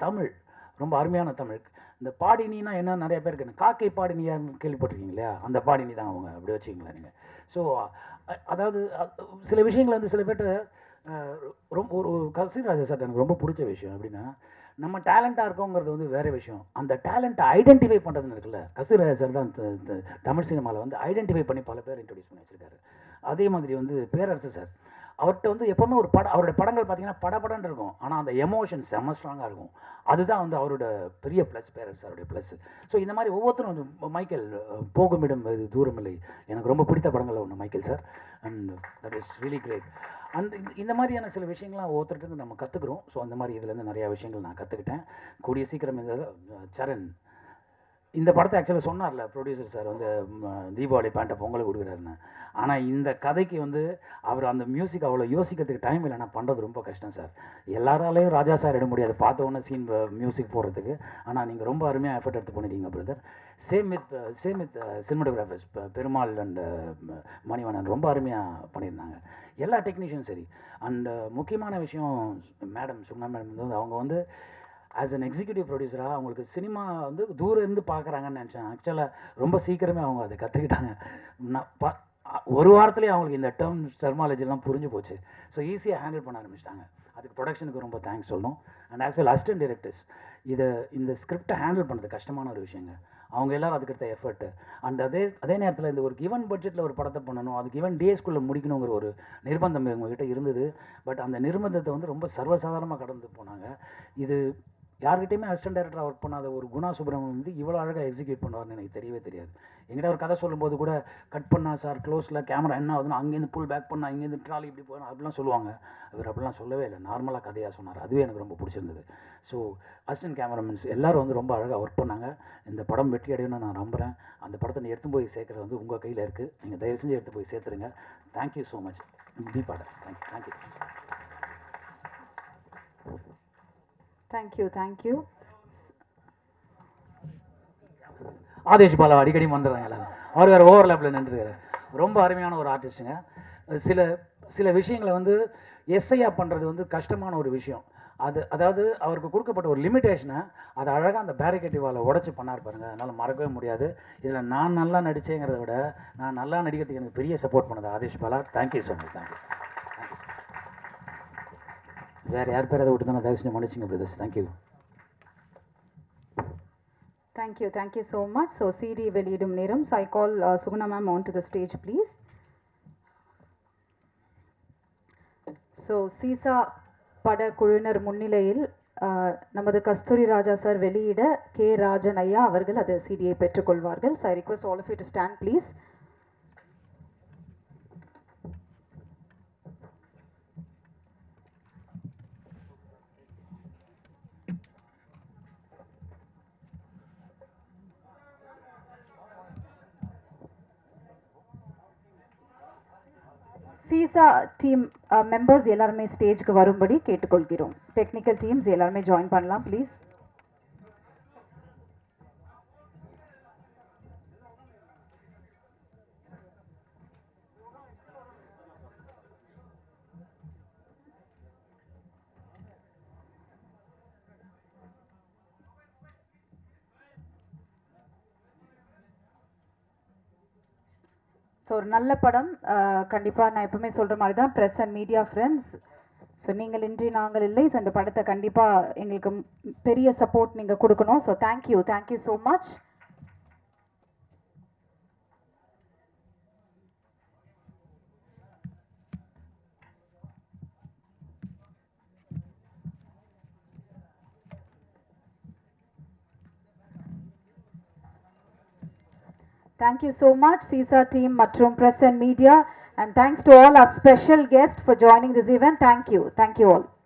தமிழ் ரொம்ப அருமையான தமிழ். இந்த பாடினினா என்ன நிறைய பேருக்கு என்ன காக்கை பாடினியான்னு கேள்விப்பட்டிருக்கீங்க இல்லையா அந்த பாடினி தான் அவங்க அப்படி வச்சுக்கிங்களேன் நீங்கள் ஸோ அதாவது சில விஷயங்கள் வந்து சில பேர்ட்ட ரொம்ப ஒரு கசிராஜா சார் எனக்கு ரொம்ப பிடிச்ச விஷயம் அப்படின்னா நம்ம டேலண்ட்டாக இருக்கோங்கிறது வந்து வேறு விஷயம். அந்த டேலண்ட்டை ஐடென்டிஃபை பண்ணுறதுன்னு இருக்குல்ல கசிராஜா சார் தான் த- தமிழ் சினிமாவில் வந்து ஐடென்டிஃபை பண்ணி பல பேர் இன்ட்ரடியூஸ் பண்ணி வச்சுருக்காரு. அதே மாதிரி வந்து பேரரசு சார். அவர்கிட்ட வந்து எப்போவுமே ஒரு பட அவருடைய படங்கள் பார்த்தீங்கன்னா படபடன்னு இருக்கும். ஆனால் அந்த எமோஷன் செம்ம ஸ்ட்ராங்காக இருக்கும். அதுதான் வந்து அவரோட பெரிய ப்ளஸ் பேரரசு அவருடைய ப்ளஸ் ஸோ இந்த மாதிரி ஒவ்வொருத்தரும் வந்து மைக்கேல் போகுமிடம் இது தூரமில்லை. எனக்கு ரொம்ப பிடித்த படங்களில் ஒன்று Michael sir. And that is really great அந்த இந்த- இந்த மாதிரியான சில விஷயங்கள்லாம் ஒவ்வொருத்தர்கிட்ட நம்ம கற்றுக்குறோம் ஸோ அந்த மாதிரி இதுலேருந்து நிறையா விஷயங்கள் நான் கற்றுக்கிட்டேன் கூடிய சீக்கிரம் இந்த சரண் இந்த படத்தை ஆக்சுவலாக சொன்னார்ல ப்ரொடியூசர் சார் வந்து தீபாவளி பேண்ட்டை பொங்கலுக்கு கொடுக்குறாருன்னு. ஆனால் இந்த கதைக்கு வந்து அவர் அந்த மியூசிக் அவ்வளோ யோசிக்கிறதுக்கு டைம் இல்லைன்னா பண்ணுறது ரொம்ப கஷ்டம் சார் எல்லாராலையும் ராஜா சார் இட முடியாது. பார்த்த உடனே சீன் மியூசிக் போடுறதுக்கு. ஆனால் நீங்கள் ரொம்ப அருமையாக எஃபர்ட் எடுத்து பண்ணிருக்கீங்க brother same with same with cinematographers Perumal and Manivannan ரொம்ப அருமையாக பண்ணியிருந்தாங்க. எல்லா டெக்னீஷியன் சரி. அண்ட் முக்கியமான விஷயம் மேடம் சுகுணா மேடம் வந்து அவங்க வந்து ஆஸ் அன் எக்ஸிக்யூட்டிவ் ப்ரொடியூசராக அவங்களுக்கு சினிமா வந்து தூரம் இருந்து பார்க்குறாங்கன்னு நினச்சேன். ஆக்சுவலாக ரொம்ப சீக்கிரமே அவங்க அதை கற்றுக்கிட்டாங்க நான் ப ஒரு வாரத்துலேயே அவங்களுக்கு இந்த டேர்ம் டெர்மாலஜிலாம் புரிஞ்சு போச்சு. ஸோ ஈஸியாக ஹேண்டில் பண்ண ஆரம்பிச்சிட்டாங்க. அதுக்கு ப்ரொடக்ஷனுக்கு ரொம்ப தேங்க்ஸ் சொல்லணும். And as well assistant directors இதை இந்த ஸ்கிரிப்டை ஹேண்டில் பண்ணுறது கஷ்டமான ஒரு விஷயங்க. அவங்க எல்லாரும் அதுக்கடுத்த எஃபர்ட்டு அண்ட் அதே அதே நேரத்தில் இந்த ஒரு கிவன் பட்ஜெட்டில் ஒரு படத்தை பண்ணணும் அது கிவன் டேஸ்க்குள்ளே முடிக்கணுங்கிற ஒரு நிர்பந்தம் இவங்ககிட்ட இருந்தது. பட் அந்த நிர்பந்தத்தை வந்து ரொம்ப சர்வசாதாரணமாக கடந்து போனாங்க. இது யார்கிட்டையுமே அசிஸ்டன்ட் டேரக்டராக ஒர்க் பண்ணாத ஒரு குணா சுப்ரமணியம் வந்து இவ்வளோ அழகாக எக்ஸிக்யூட் பண்ணுவார்னு எனக்கு தெரியவே தெரியாது. எங்கிட்ட ஒரு கதை சொல்லும்போது கூட கட் பண்ணா சார் க்ளோஸில் கேமரா என்ன ஆகுதுன்னா அங்கேருந்து புல் பேக் பண்ணா இங்கேருந்து ட்ராலி இப்படி போகணும் அப்படிலாம் சொல்லுவாங்க. அவர் அப்படிலாம் சொல்லவே இல்லை. நார்மலாக கதையாக சொன்னார். அதுவே எனக்கு ரொம்ப பிடிச்சிருந்தது. ஸோ அசிஸ்டன்ட் கேமராமேன்ஸ் எல்லோரும் வந்து ரொம்ப அழகாக ஒர்க் பண்ணாங்க. இந்த படம் வெற்றி அடையணும்னு நான் நம்புகிறேன் அந்த படத்தை நீ எடுத்து போய் சேர்க்குறது வந்து உங்கள் கையில் இருக்குது நீங்கள் தயவு செஞ்சு எடுத்து போய் சேர்த்துருங்க. Thank you so much தீபாடா thank you thank you thank you thank you Adesh Bala அடிக்கடி வந்துடுறாங்க எல்லாரும். அவர் வேறு ஓவர்லேப்பில் நின்றுருக்காரு. ரொம்ப அருமையான ஒரு ஆர்டிஸ்ட்டுங்க சில சில விஷயங்களை வந்து எஸ்ஐயா பண்ணுறது வந்து கஷ்டமான ஒரு விஷயம். அது அதாவது அவருக்கு கொடுக்கப்பட்ட ஒரு லிமிட்டேஷனை அது அழகாக அந்த பேரிகேட்டிவால் உடச்சி பண்ணார் பாருங்க. அதனால் மறக்கவே முடியாது. இதில் நான் நல்லா நடித்தேங்கிறத விட நான் நல்லா நடிக்கிறதுக்கு எனக்கு பெரிய சப்போர்ட் பண்ணது Adesh Bala. Thank you so much thank you வேறு யார் பேர் அதை விட்டு தான் தயவு செஞ்சு மன்னிச்சுங்க brothers thank you thank you thank you so much so CD வெளியிடும் நேரம். So I call Suguna ma'am on to the stage please so Seesaw பட குழுவினர் முன்னிலையில் uh, நமது கஸ்தூரி ராஜா சார் வெளியிட கே. ராஜன் ஐயா அவர்கள் அது சிடியை பெற்றுக்கொள்வார்கள். So I request all of you to stand please seesaw team members எல்லாருமே ஸ்டேஜ்க்கு வரும்படி கேட்டுக்கொள்கிறோம் டெக்னிக்கல் டீம்ஸ் எல்லாருமே ஜாயின் பண்ணலாம் ப்ளீஸ் ஸோ ஒரு நல்ல படம். கண்டிப்பாக நான் எப்பவுமே சொல்கிற மாதிரி தான் press and media friends so நீங்கள் இன்றி நாங்கள் இல்லை. ஸோ இந்த படத்தை கண்டிப்பாக எங்களுக்கு பெரிய சப்போர்ட் நீங்கள் கொடுக்கணும். So thank you thank you so much Thank you so much, CISA team, Matrum Press and Media. And thanks to all our special guests for joining this event. Thank you. Thank you all.